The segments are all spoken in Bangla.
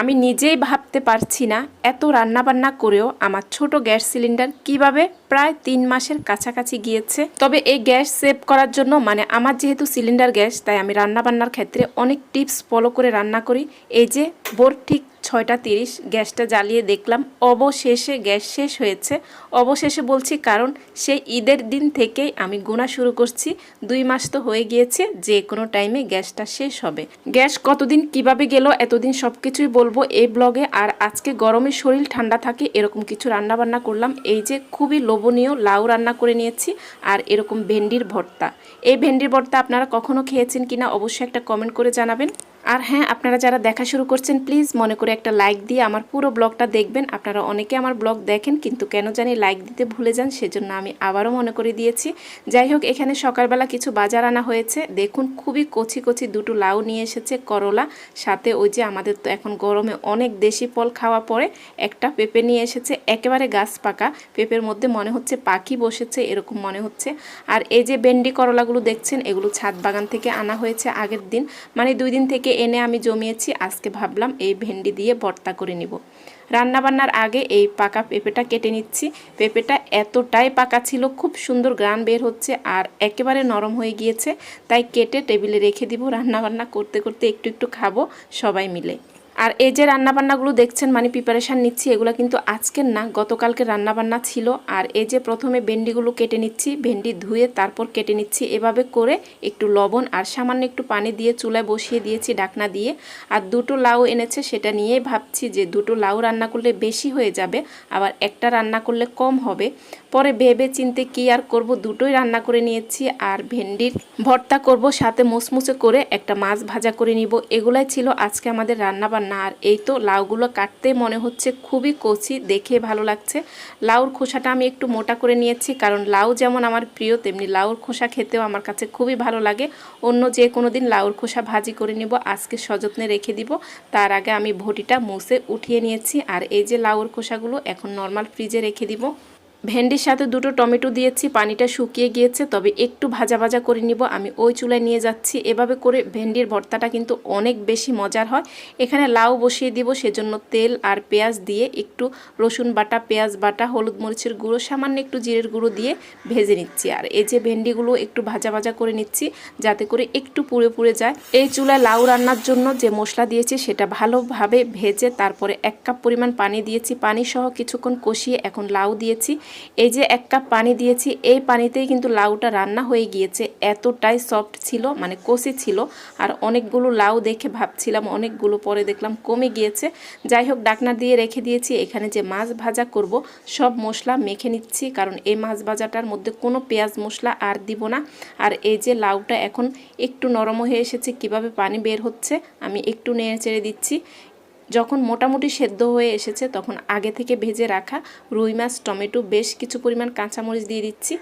আমি নিজেই ভাবতে পারছি না এত রান্নাবান্না করেও আমার ছোট গ্যাস সিলিন্ডার কীভাবে প্রায় তিন মাসের কাছাকাছি গিয়েছে। তবে এই গ্যাস সেভ করার জন্য মানে আমার যেহেতু সিলিন্ডার গ্যাস, তাই আমি রান্নাবান্নার ক্ষেত্রে অনেক টিপস ফলো করে রান্না করি। এই যে বোর ঠিক ছয়টা তিরিশ, গ্যাসটা জ্বালিয়ে দেখলাম, অবশেষে গ্যাস শেষ হয়েছে। অবশেষে বলছি, কারণ সেই ঈদের দিন থেকেই আমি গোনা শুরু করছি, দুই মাস তো হয়ে গিয়েছে, যে কোনো টাইমে গ্যাসটা শেষ হবে। গ্যাস কতদিন কীভাবে গেল, এতদিন সব কিছুই বলব এই ব্লগে, আর আজকে গরমে শরীর ঠান্ডা থাকে, এরকম কিছু রান্না বান্না করলাম। এই যে খুবই লোভনীয় লাউ রান্না করে নিয়েছি, আর এরকম ভেন্ডির ভর্তা। এই ভেন্ডির ভর্তা আপনারা কখনো খেয়েছেন কিনা, অবশ্যই একটা কমেন্ট করে জানাবেন। আর হ্যাঁ আপনারা যারা দেখা শুরু করছেন প্লিজ মনে করে একটা লাইক দিয়ে আমার পুরো ব্লগটা দেখবেন। আপনারা অনেকে আমার ব্লগ দেখেন, কিন্তু কেন জানি লাইক দিতে ভুলে যান, সেজন্য আমি আবারও মনে করে দিয়েছি। যাই হোক, এখানে সকালবেলা কিছু বাজার আনা হয়েছে। দেখুন, খুবই কচি কচি দুটো লাউ নিয়ে এসেছে, করলা। সাথে ওই যে আমাদের তো এখন গরমে অনেক দেশি ফল খাওয়া পরে, একটা পেঁপে নিয়ে এসেছে, একেবারে গাছ পাকা। পেঁপের মধ্যে মনে হচ্ছে পাখি বসেছে, এরকম মনে হচ্ছে। আর এই যে বেন্ডি করলাগুলো দেখছেন, এগুলো ছাদ বাগান থেকে আনা হয়েছে আগের দিন। মানে দুই দিন থেকে এনে আমি জমিয়েছি, আজকে ভাবলাম এই ভেন্ডি দিয়ে ভর্তা করে নিব। রান্নাবান্নার আগে এই পাকা পেঁপেটা কেটে নিচ্ছি। পেঁপেটা এতটাই পাকা ছিল, খুব সুন্দর গ্রান বের হচ্ছে আর একেবারে নরম হয়ে গিয়েছে। তাই কেটে টেবিলে রেখে দিব। রান্নাবান্না করতে করতে একটু একটু খাব সবাই মিলে। আর এই যে রান্নাবান্নাগুলো দেখছেন মানে প্রিপারেশান নিচ্ছি, এগুলো কিন্তু আজকের না, গতকালকে রান্নাবান্না ছিল। আর এই যে প্রথমে ভেন্ডিগুলো কেটে নিচ্ছি, ভেন্ডি ধুয়ে তারপর কেটে নিচ্ছি। এভাবে করে একটু লবণ আর সামান্য একটু পানি দিয়ে চুলায় বসিয়ে দিয়েছি ডাকনা দিয়ে। আর দুটো লাউ এনেছে, সেটা নিয়েই ভাবছি যে দুটো লাউ রান্না করলে বেশি হয়ে যাবে, আবার একটা রান্না করলে কম হবে। পরে ভেবে চিনতে কি আর করব, দুটোই রান্না করে নিয়েছি আর ভেন্ডির ভর্তা করব, সাথে মুসমুসে করে একটা মাছ ভাজা করে নিব। এগুলাই ছিল আজকে আমাদের রান্না বান্না আর এই তো লাউগুলো কাটতে মনে হচ্ছে খুবই কচি, দেখে ভালো লাগছে। লাউর খোসাটা আমি একটু মোটা করে নিয়েছি, কারণ লাউ যেমন আমার প্রিয়, তেমনি লাউর খোসা খেতেও আমার কাছে খুবই ভালো লাগে। অন্য যে কোনো দিন লাউর খোসা ভাজি করে নিব, আজকে সযত্নে রেখে দিব। তার আগে আমি ভটিটা মুছে উঠিয়ে নিয়েছি। আর এই যে লাউর খোসাগুলো এখন নর্মাল ফ্রিজে রেখে দিব। ভেন্ডির সাথে দুটো টমেটো দিয়েছি, পানিটা শুকিয়ে গিয়েছে, তবে একটু ভাজা ভাজা করে নিব। আমি ওই চুলায় নিয়ে যাচ্ছি। এভাবে করে ভেন্ডির ভর্তাটা কিন্তু অনেক বেশি মজার হয়। এখানে লাউ বসিয়ে দিব, সেজন্য তেল আর পেঁয়াজ দিয়ে একটু রসুন বাটা, পেঁয়াজ বাটা, হলুদ মরিচের গুঁড়ো, সামান্য একটু জিরের গুঁড়ো দিয়ে ভেজে নিচ্ছি। আর এই যে ভেন্ডিগুলো একটু ভাজা ভাজা করে নিচ্ছি, যাতে করে একটু পুড়ে পুড়ে যায়। এই চুলায় লাউ রান্নার জন্য যে মশলা দিয়েছি, সেটা ভালোভাবে ভেজে তারপরে এক কাপ পরিমাণ পানি দিয়েছি। পানি সহ কিছুক্ষণ কষিয়ে এখন লাউ দিয়েছি। এই যে এক কাপ পানি দিয়েছি, এই পানিতেই কিন্তু লাউটা রান্না হয়ে গিয়েছে। এতটাই সফট ছিল মানে কষি ছিল, আর অনেকগুলো লাউ দেখে ভাবছিলাম, অনেকগুলো পরে দেখলাম কমে গিয়েছে। যাই হোক, ডাকনা দিয়ে রেখে দিয়েছি, এখানে যে মাছ ভাজা করব, সব মশলা মেখে নিচ্ছি, কারণ এই মাছ ভাজাটার মধ্যে কোনো পেঁয়াজ মশলা আর দিব না। আর এই যে লাউটা এখন একটু নরম হয়ে এসেছে, কীভাবে পানি বের হচ্ছে, আমি একটু নেড়ে চেড়ে দিচ্ছি। যখন মোটামুটি সেদ্ধ হয়ে এসেছে তখন আগে থেকে ভেজে রাখা রুই মাছ, টমেটো, বেশ কিছু পরিমাণ কাঁচামরিচ দিয়ে দিচ্ছি।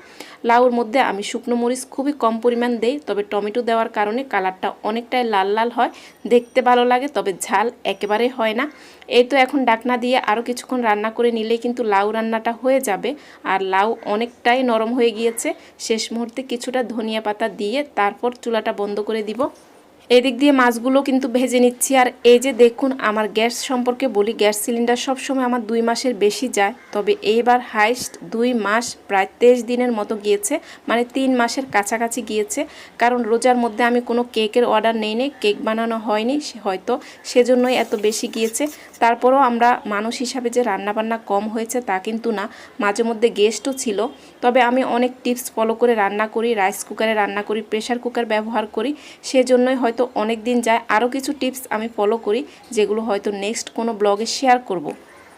লাউর মধ্যে আমি শুকনো মরিচ খুবই কম পরিমাণ দেই, তবে টমেটো দেওয়ার কারণে কালারটা অনেকটাই লাল লাল হয়, দেখতে ভালো লাগে, তবে ঝাল একেবারে হয় না। এই তো এখন ডাকনা দিয়ে আরও কিছুক্ষণ রান্না করে নিলেই কিন্তু লাউ রান্নাটা হয়ে যাবে, আর লাউ অনেকটাই নরম হয়ে গিয়েছে। শেষ মুহূর্তে কিছুটা ধনিয়া পাতা দিয়ে তারপর চুলাটা বন্ধ করে দিব। এদিক দিয়ে মাছগুলো কিন্তু ভেজে নিচ্ছি। আর এই যে দেখুন, আমার গ্যাস সম্পর্কে বলি, গ্যাস সিলিন্ডার সবসময় আমার দুই মাসের বেশি যায়। তবে এইবার হাইস্ট দুই মাস, প্রায় তেইশ দিনের মতো গিয়েছে মানে তিন মাসের কাছাকাছি গিয়েছে। কারণ রোজার মধ্যে আমি কোনো কেকের অর্ডার নেই নেই কেক বানানো হয়নি হয়তো সেজন্যই এত বেশি গিয়েছে। তারপরও আমরা মানুষ হিসাবে যে রান্নাবান্না কম হয়েছে তা কিন্তু না, মাঝে মধ্যে গেস্টও ছিল। তবে আমি অনেক টিপস ফলো করে রান্না করি রাইস কুকারে রান্না করি প্রেশার কুকার ব্যবহার করি, সেজন্যই হয়তো অনেক দিন যায় আরও কিছু টিপস আমি ফলো করি, যেগুলো হয়তো নেক্সট কোনো ব্লগে শেয়ার করব।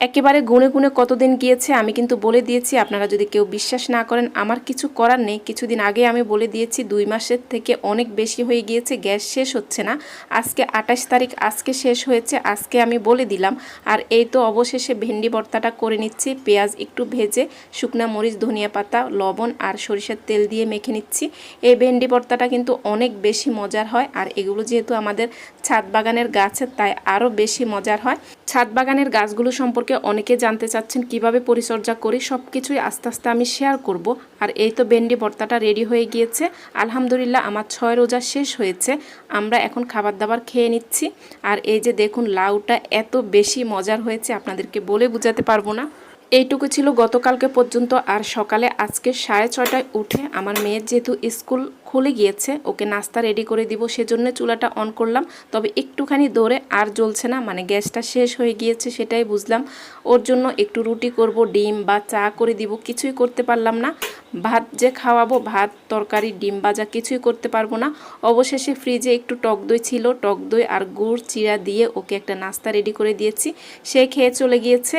একেবারে গুনে গুনে কতদিন গিয়েছে আমি কিন্তু বলে দিয়েছি, আপনারা যদি কেউ বিশ্বাস না করেন, আমার কিছু করার নেই। কিছুদিন আগে আমি বলে দিয়েছি, দুই মাসের থেকে অনেক বেশি হয়ে গিয়েছে, গ্যাস শেষ হচ্ছে না। আজকে আঠাশ তারিখ, আজকে শেষ হয়েছে, আজকে আমি বলে দিলাম। আর এই তো অবশেষে ভেন্ডি ভর্তাটা করে নিচ্ছি, পেঁয়াজ একটু ভেজে, শুকনা মরিচ, ধনিয়া পাতা, লবণ আর সরিষার তেল দিয়ে মেখে নিচ্ছি। এই ভেন্ডি ভর্তাটা কিন্তু অনেক বেশি মজার হয়, আর এগুলো যেহেতু আমাদের ছাদ বাগানের গাছের তাই আরও বেশি মজার হয়। ছাদ বাগানের গাছগুলো সম্পর্কে অনেকে জানতে চাচ্ছেন কীভাবে পরিচর্যা করি সব কিছুই আস্তে আস্তে আমি শেয়ার করব। আর এই তো বেন্ডি ভর্তাটা রেডি হয়ে গিয়েছে। আলহামদুলিল্লাহ আমার ছয় রোজা শেষ হয়েছে। আমরা এখন খাবার দাবার খেয়ে নিচ্ছি। আর এই যে দেখুন, লাউটা এত বেশি মজার হয়েছে, আপনাদেরকে বলে বোঝাতে পারব না। এইটুকু ছিল গতকালকে পর্যন্ত, আর সকালে আজকে সাড়ে ছটায় উঠে আমার মেয়ের যেহেতু স্কুল খুলে গিয়েছে, ওকে নাস্তা রেডি করে দিব, সেজন্য চুলাটা অন করলাম। তবে একটুখানি দৌড়ে আর জ্বলছে না মানে গ্যাসটা শেষ হয়ে গিয়েছে সেটাই বুঝলাম। ওর জন্য একটু রুটি করব, ডিম বা চা করে দিব, কিছুই করতে পারলাম না। ভাত যে খাওয়াবো, ভাত, তরকারি, ডিম ভাজা কিছুই করতে পারব না। অবশেষে ফ্রিজে একটু টক দই ছিল, টক দই আর গুড়, চিরা দিয়ে ওকে একটা নাস্তা রেডি করে দিয়েছি। সে খেয়ে চলে গিয়েছে।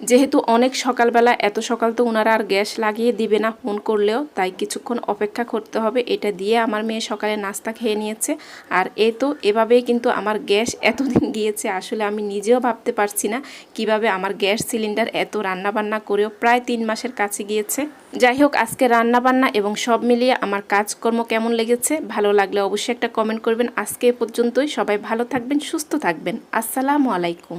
যেহেতু অনেক সকালবেলা, এত সকাল তো ওনারা আর গ্যাস লাগিয়ে দিবে না, ফোন করলেও। তাই কিছুক্ষণ অপেক্ষা করতে হবে, এটা দিয়ে আমার মেয়ে সকালে নাস্তা খেয়ে নিয়েছে। আর এ তো এভাবেই কিন্তু আমার গ্যাস এতদিন গিয়েছে, আসলে আমি নিজেও ভাবতে পারছি না কীভাবে আমার গ্যাস সিলিন্ডার এত রান্নাবান্না করেও প্রায় তিন মাসের কাছে গিয়েছে। যাই হোক, আজকে রান্নাবান্না এবং সব মিলিয়ে আমার কাজকর্ম কেমন লেগেছে, ভালো লাগলে অবশ্যই একটা কমেন্ট করবেন। আজকে এ পর্যন্তই, সবাই ভালো থাকবেন, সুস্থ থাকবেন। আসসালামু আলাইকুম।